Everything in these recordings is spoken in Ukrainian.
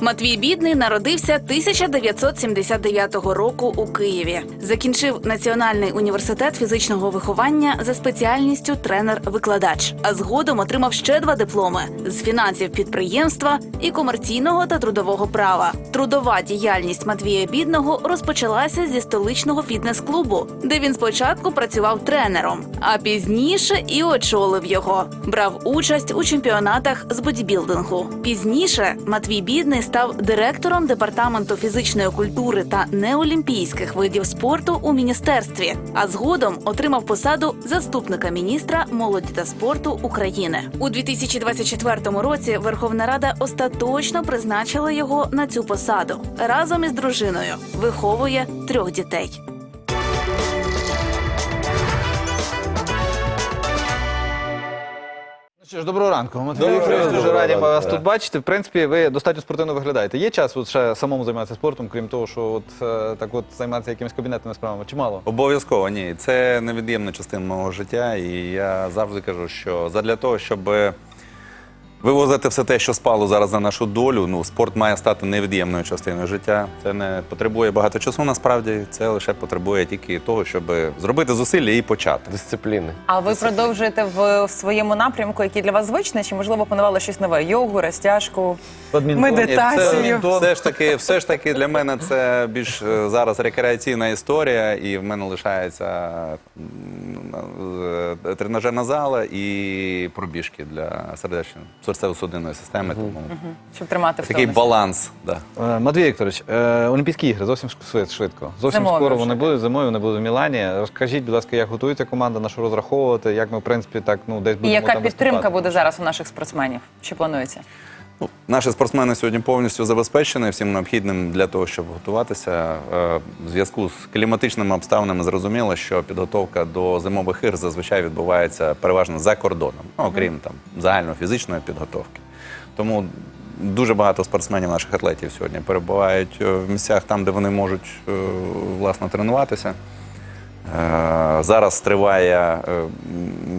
Матвій Бідний народився 1979 року у Києві. Закінчив Національний університет фізичного виховання за спеціальністю тренер-викладач, а згодом отримав ще два дипломи з фінансів підприємства і комерційного та трудового права. Трудова діяльність Матвія Бідного розпочалася зі столичного фітнес-клубу, де він спочатку працював тренером, а пізніше і очолив його. Брав участь у чемпіонатах з бодібілдингу. Пізніше Матвій Бідний став директором департаменту фізичної культури та неолімпійських видів спорту у міністерстві, а згодом отримав посаду заступника міністра молоді та спорту України. У 2024 році Верховна Рада остаточно призначила його на цю посаду разом із дружиною. Виховує трьох дітей. Що ж, доброго ранку. Ми дуже раді вас тут бачити. В принципі, ви достатньо спортивно виглядаєте. Є час от ще самому займатися спортом, крім того, що от е, так от займатися якимись кабінетними справами? Чи мало? Обов'язково ні. Це невід'ємна частина мого життя, і я завжди кажу, що задля того, щоб вивозити все те, що спало зараз на нашу долю, ну спорт має стати невід'ємною частиною життя. Це не потребує багато часу. Насправді це лише потребує тільки того, щоб зробити зусилля і почати. дисципліни. А ви продовжуєте в, в своєму напрямку, який для вас звичний, чи можливо планували щось нове? Йогу, розтяжку, медитацію? Це, все ж таки, все ж таки для мене це більш е, зараз рекреаційна історія, і в мене лишається е, тренажерна зала і пробіжки для сердечно серцево-судинної системи. Тому щоб тримати в такий тонусі? баланс. Да. Е, Матвій Вікторович, е, Олімпійські ігри зовсім швид- швидко. Зовсім Зимові скоро вже, вони так. будуть зимою, вони будуть в Мілані. Розкажіть, будь ласка, як готується команда, на що розраховувати, як ми, в принципі, так ну десь І будемо яка там підтримка виступати? буде зараз у наших спортсменів? Що планується? Ну, наші спортсмени сьогодні повністю забезпечені всім необхідним для того, щоб готуватися. Е, В зв'язку з кліматичними обставинами зрозуміло, що підготовка до зимових ігр зазвичай відбувається переважно за кордоном, ну, окрім там загальнофізичної підготовки. Тому дуже багато спортсменів наших атлетів сьогодні перебувають е, в місцях там, де вони можуть е, власне тренуватися. Е, Зараз триває е,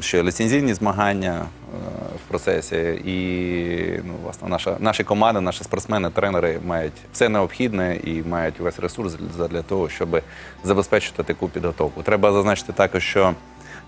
ще ліцензійні змагання е, в процесі, і ну, власне, наша, наші команди, наші спортсмени, тренери мають все необхідне і мають весь ресурс для- того, щоб забезпечити таку підготовку. Треба зазначити також, що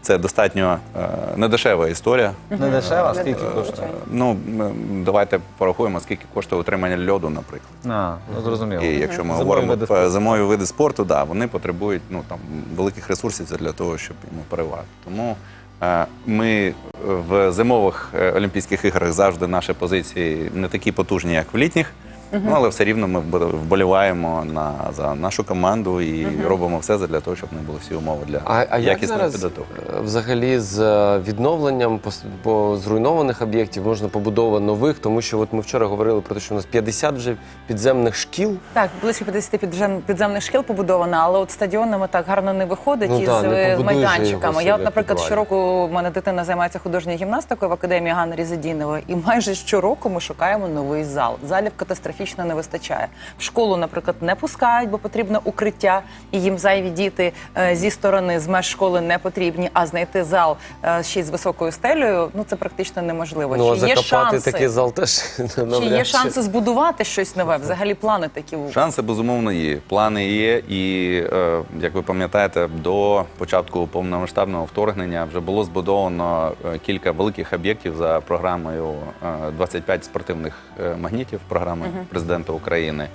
це достатньо е, недешева історія. Не дешево, скільки коштує? Ну, м, давайте порахуємо, скільки коштує утримання льоду, наприклад. А, ну зрозуміло. І якщо ми Зимові говоримо види про зимові види спорту, да, вони потребують ну, там, великих ресурсів для того, щоб йому перевагати. Тому е, ми в зимових е, Олімпійських іграх завжди наші позиції не такі потужні, як в літніх. Ну, але все рівно ми вбо- вболіваємо на, за нашу команду і робимо все для того, щоб не були всі умови для А, а як якісної зараз підготовки. е, взагалі з е, відновленням по зруйнованих об'єктів можна побудова нових, тому що от ми вчора говорили про те, що у нас 50 вже підземних шкіл. Так, близько 50 підзем- підземних шкіл побудовано, але от стадіонами так гарно не виходить Ну із да, не е, майданчиками. його Я, от, наприклад, як щороку в мене дитина займається художньою гімнастикою в академії Ганни Різадінової, і майже щороку ми шукаємо новий зал. Залів катастрофічно не вистачає. В школу, наприклад, не пускають, бо потрібно укриття, і їм зайві діти е, зі сторони з меж школи не потрібні. А знайти зал е, ще й з високою стелею, ну це практично неможливо. Ну Чи є закопати шанси? такий зал теж Чи є шанси збудувати щось нове? Взагалі плани такі у Шанси безумовно є. Плани є, і е, як ви пам'ятаєте, до початку повномасштабного вторгнення вже було збудовано кілька великих об'єктів за програмою е, 25 спортивних магнітів програми президента України.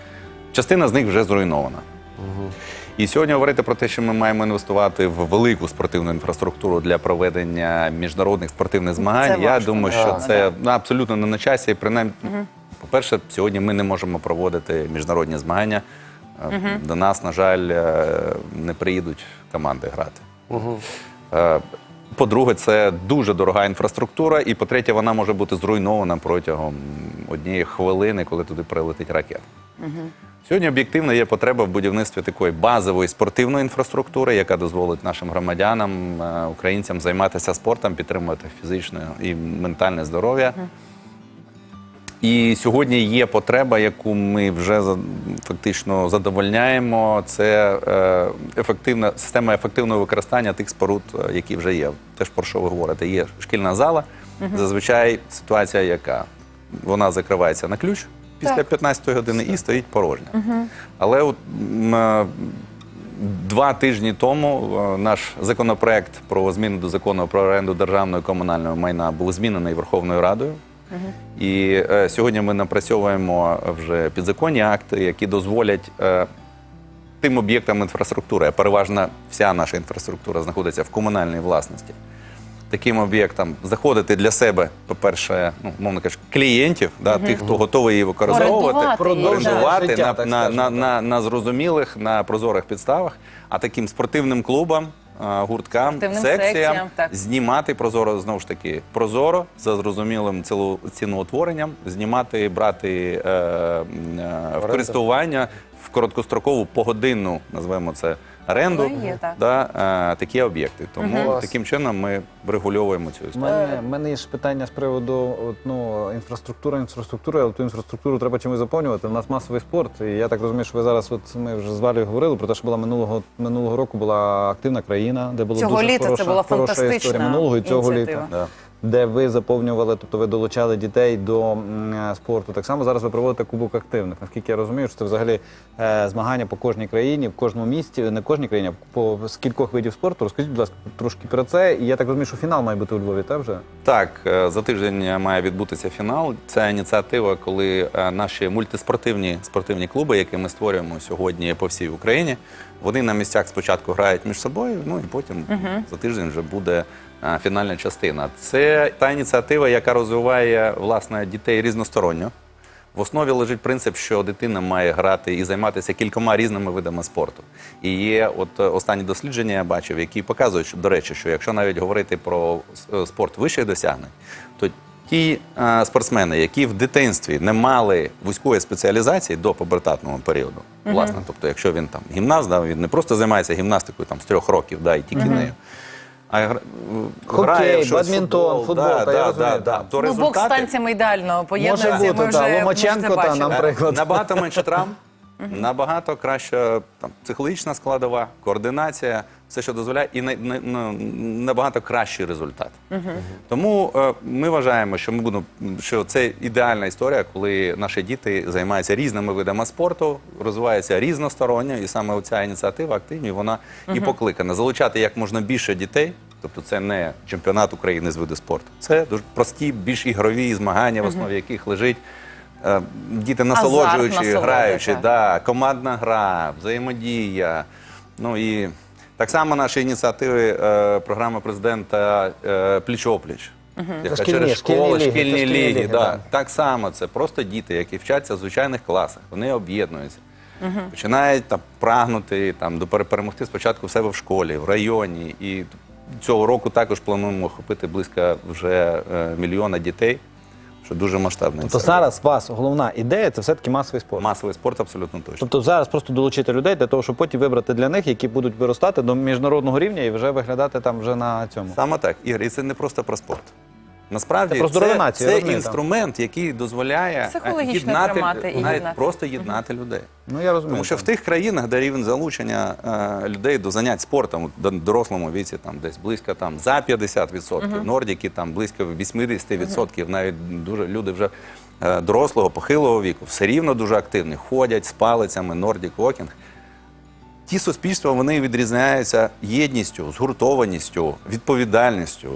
Частина з них вже зруйнована. І сьогодні говорити про те, що ми маємо інвестувати в велику спортивну інфраструктуру для проведення міжнародних спортивних змагань. Я важко, думаю, що так. це ну, абсолютно не на часі. І принаймні, по-перше, сьогодні ми не можемо проводити міжнародні змагання. Е, До нас, на жаль, е, не приїдуть команди грати. Е, По-друге, це дуже дорога інфраструктура, і по-третє, вона може бути зруйнована протягом однієї хвилини, коли туди прилетить ракета. Сьогодні об'єктивно є потреба в будівництві такої базової спортивної інфраструктури, яка дозволить нашим громадянам, е, українцям займатися спортом, підтримувати фізичне і ментальне здоров'я. І сьогодні є потреба, яку ми вже фактично задовольняємо. Це е, ефективна система ефективного використання тих споруд, е, які вже є. Те ж про що ви говорите, є шкільна зала. Зазвичай ситуація яка? Вона закривається на ключ після 15-ї години і стоїть порожня. Але от, е, два тижні тому наш законопроект про зміни до закону про оренду державного і комунального майна був змінений Верховною Радою. І е, сьогодні ми напрацьовуємо вже підзаконні акти, які дозволять е, тим об'єктам інфраструктури, а переважно вся наша інфраструктура знаходиться в комунальній власності. Таким об'єктам заходити для себе, по-перше, ну, мовно кажучи, клієнтів, да, тих, хто готовий її використовувати, Орендувати на, на, на, на, на зрозумілих, на прозорих підставах, а таким спортивним клубам, а, гурткам, Спортивним секціям, секціям, так. знімати прозоро знову ж таки прозоро за зрозумілим цілу- ціноутворенням, знімати, брати е, е, в користування в короткострокову погодинну, назвемо це оренду, Ну, є, так. да, е, такі об'єкти. Тому Клас. таким чином ми врегульовуємо цю У історію. мене, в мене є ще питання з приводу от, ну, інфраструктури, інфраструктури, але ту інфраструктуру треба чимось заповнювати. У нас масовий спорт. І я так розумію, що ви зараз, от ми вже з Валею говорили про те, що була минулого минулого року була активна країна, де було Цього дуже літа це хороша, була хороша фантастична історія минулого і цього ініціатива. літа. Да. Де ви заповнювали, тобто ви долучали дітей до е, спорту. Так само зараз ви проводите кубок активних. Наскільки я розумію, що це взагалі е, змагання по кожній країні, в кожному місті, не кожній країні, а по з кількох видів спорту. Розкажіть, будь ласка, трошки про це. І я так розумію, що фінал має бути у Львові, так вже? Так, е, за тиждень має відбутися фінал. Це ініціатива, коли наші мультиспортивні спортивні клуби, які ми створюємо сьогодні по всій Україні, вони на місцях спочатку грають між собою, ну і потім за тиждень вже буде фінальна частина. Це та ініціатива, яка розвиває власне дітей різносторонньо. В основі лежить принцип, що дитина має грати і займатися кількома різними видами спорту. І є от е, останні дослідження, я бачив, які показують, що, до речі, що якщо навіть говорити про е, спорт вищих досягнень, то ті е, спортсмени, які в дитинстві не мали вузької спеціалізації до пубертатного періоду, власне, тобто, якщо він там гімнаст, да, він не просто займається гімнастикою там з трьох років, да, і тільки нею. А гра- Хокей, грає в щось, бадмінтон, футбол, да, та я да, розумію, да, да. То Ну, бокс результати- станціями ідеально поєднується. бути, ми вже, да. ми вже це Ломаченко та бачили. нам Наприклад. Набагато менше травм, набагато краща там, психологічна складова, координація, все, що дозволяє, і на- на- на- набагато кращий результат. Тому е, ми вважаємо, що ми будемо, що це ідеальна історія, коли наші діти займаються різними видами спорту, розвиваються різносторонньо, і саме ця ініціатива активні, вона і покликана залучати як можна більше дітей. Тобто це не чемпіонат України з виду спорту. Це дуже прості, більш ігрові змагання, в основі яких лежить е, діти насолоджуючи, насолода, граючи, так. да, командна гра, взаємодія. Ну і так само наші ініціативи е, програми президента е, пліч-опліч. Яка шкільні, через школи, шкільні, це шкільні ліги. ліги, да. так. Так само це просто діти, які вчаться в звичайних класах. Вони об'єднуються. Починають там прагнути там до пере- перемогти спочатку в себе в школі, в районі. І цього року також плануємо охопити близько вже е, мільйона дітей, що дуже масштабна Тобто ініціатива. зараз у вас головна ідея це все-таки масовий спорт. масовий спорт абсолютно точно. Тобто зараз просто долучити людей для того, щоб потім вибрати для них, які будуть виростати до міжнародного рівня і вже виглядати там вже на цьому. Саме так, Ігор, і це не просто про спорт. Насправді Це це розумію, інструмент, який дозволяє єднати, тримати навіть єднати. просто єднати людей. Ну я розумію. Тому що в тих країнах, де рівень залучення е, людей до занять спортом в дорослому віці там десь близько там за 50%, нордіки там близько 80%, навіть дуже люди вже е, дорослого, похилого віку, все рівно дуже активні, ходять з палицями, нордік вокінг. Ті суспільства вони відрізняються єдністю, згуртованістю, відповідальністю.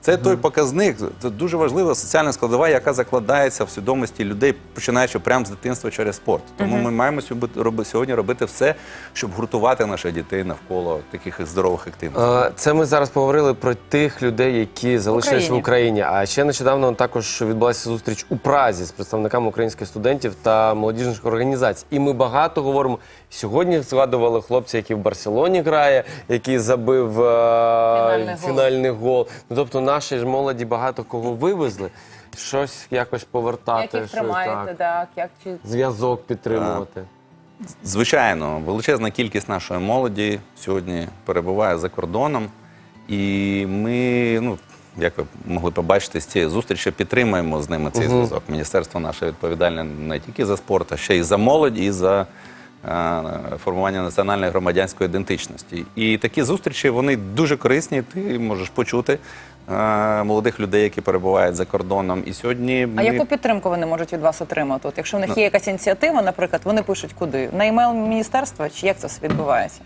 Це той показник, це дуже важлива соціальна складова, яка закладається в свідомості людей, починаючи прямо з дитинства через спорт. Тому ми маємо сьогодні сьогодні робити все, щоб гуртувати наших дітей навколо таких здорових активностей. Е, Це ми зараз поговорили про тих людей, які залишились в Україні. Україні. А ще нещодавно також відбулася зустріч у Празі з представниками українських студентів та молодіжних організацій. І ми багато говоримо. Сьогодні згадували хлопця, який в Барселоні грає, який забив е, Фінальний гол. гол. Ну тобто наші ж молоді багато кого вивезли. Щось якось повертати, Як їх щось тримаєте, так. так, як чи Зв'язок підтримувати. Звичайно, величезна кількість нашої молоді сьогодні перебуває за кордоном, і ми, ну як ви могли побачити з цієї зустрічі, підтримуємо з ними цей зв'язок. Міністерство наше відповідальне не тільки за спорт, а ще й за молодь, і за формування національної громадянської ідентичності. І такі зустрічі вони дуже корисні. Ти можеш почути молодих людей, які перебувають за кордоном. І сьогодні А яку підтримку вони можуть від вас отримати? От якщо в них є якась ініціатива, наприклад, вони пишуть куди? На емейл міністерства чи як це все відбувається?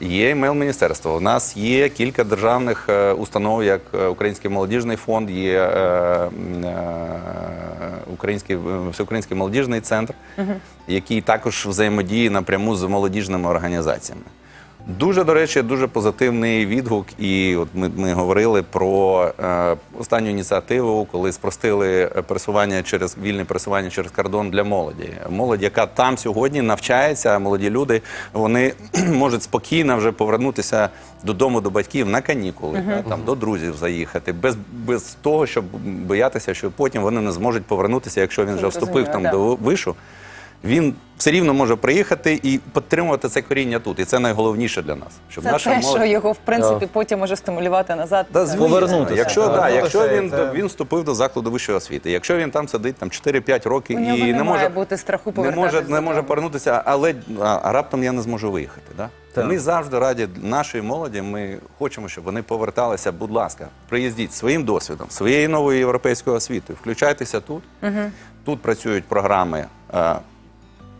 Є імейл міністерства. У нас є кілька державних е, установ, як е, Український молодіжний фонд, є е, е, Український е, всеукраїнський молодіжний центр, який також взаємодіє напряму з молодіжними організаціями. Дуже, до речі, дуже позитивний відгук. І от ми, ми говорили про е, останню ініціативу, коли спростили пересування через вільне пересування через кордон для молоді. Молодь, яка там сьогодні навчається, молоді люди, вони можуть спокійно вже повернутися додому до батьків на канікули, та, там до друзів заїхати, без, без того, щоб боятися, що потім вони не зможуть повернутися, якщо він вже вступив там до вишу. Він все рівно може приїхати і підтримувати це коріння тут. І це найголовніше для нас. Щоб Це наша те, молодь... що його в принципі потім може стимулювати назад. Да, Це- звісно. Повернутися. Якщо, Так. да, якщо він, це- він вступив до закладу вищої освіти, якщо він там сидить там 4-5 років У нього і не не має може бути страху не може, не додому. може повернутися, але а, а раптом я не зможу виїхати. Да? Так. Ми завжди раді нашої молоді. Ми хочемо, щоб вони поверталися. Будь ласка, приїздіть своїм досвідом, своєю новою європейською освітою. Включайтеся тут. Тут працюють програми е,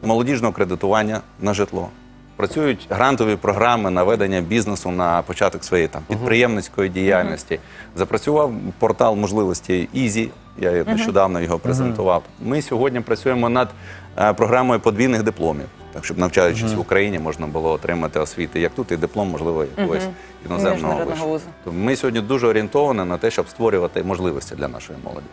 молодіжного кредитування на житло. Працюють грантові програми на ведення бізнесу на початок своєї там підприємницької діяльності. Запрацював портал можливості Easy, Я нещодавно його презентував. Ми сьогодні працюємо над е, програмою подвійних дипломів. Так, щоб навчаючись в Україні, можна було отримати освіти як тут, і диплом, можливо, якогось іноземного вишу. Ми сьогодні дуже орієнтовані на те, щоб створювати можливості для нашої молоді.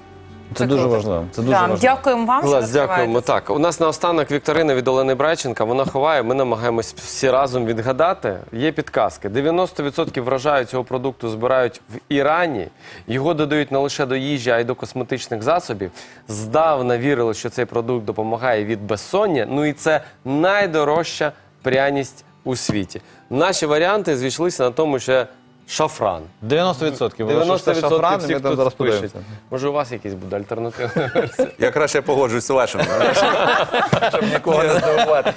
Це, Це дуже круто. важливо. Це дуже Так, важливо. дякуємо вам, що дякуємо. Так, у нас наостанок Вікторина від Олени Брайченка. Вона ховає. Ми намагаємось всі разом відгадати. Є підказки. 90% врожаю цього продукту збирають в Ірані. Його додають не лише до їжі, а й до косметичних засобів. Здавна вірили, що цей продукт допомагає від безсоння. Ну і це найдорожча пряність у світі. Наші варіанти зійшлися на тому, що шафран. 90%. 90% шафран, і всіх, ми там зараз пише. подивимося. Може, у вас якийсь буде альтернативна версія? Я краще погоджуюсь з вашим, щоб нікого не здивувати.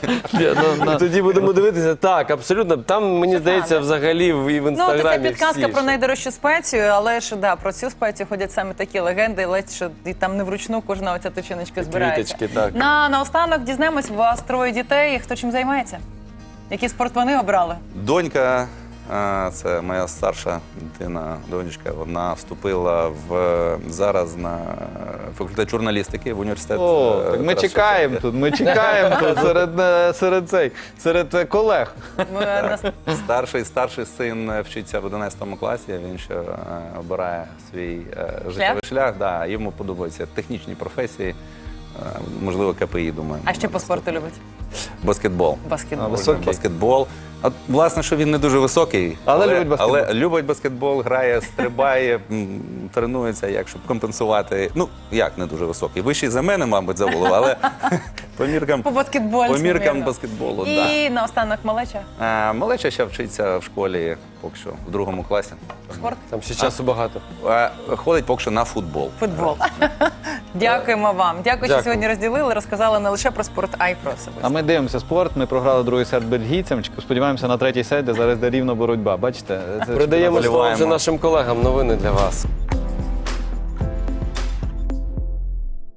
І тоді будемо дивитися. Так, абсолютно. Там мені здається, взагалі в і в Ну, це підказка всі про ж. найдорожчу спецію, але ж да, про цю спецію ходять саме такі легенди, ледь що і там не вручну кожна оця точиночка збирається. Квіточки, так. На наостанок дізнаємось, у вас троє дітей. Хто чим займається? Які спорт вони обрали? Донька, це моя старша дитина, донечка, вона вступила в зараз на факультет журналістики в університет. О, е, так ми чекаємо тут, ми чекаємо тут серед, е, серед цей, серед е, колег. Старший старший син вчиться в 11 класі. Він ще обирає свій життєвий шлях. Да, йому подобаються технічні професії. Е, Можливо, КПІ, думаю. А що по спорту любить? Баскетбол. Баскетбол. А, високий. Баскетбол. От, власне, що він не дуже високий, Але любить баскетбол. але любить баскетбол, грає, стрибає, м, тренується, як щоб компенсувати. Ну, як не дуже високий. Вищий за мене, мабуть, за голову, але по міркам, По баскетболу. по міркам баскетболу. Да. І наостанок малеча. А, Малеча ще вчиться в школі, поки що, в другому класі. Спорт. Там ще часу багато. А, Ходить поки що на футбол. Футбол. Дякуємо вам. Дякую, що Дякую. сьогодні розділили, розказали не лише про спорт, а й про себе. А ми дивимося спорт. Ми програли другий сет бельгійцям. Сподіваємося на третій сет, де зараз де рівна боротьба. Бачите, це Передаємо слово вже нашим колегам. Новини для вас.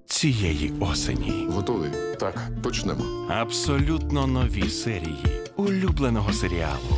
цієї осені. Готовий? Так, почнемо. Абсолютно нові серії улюбленого серіалу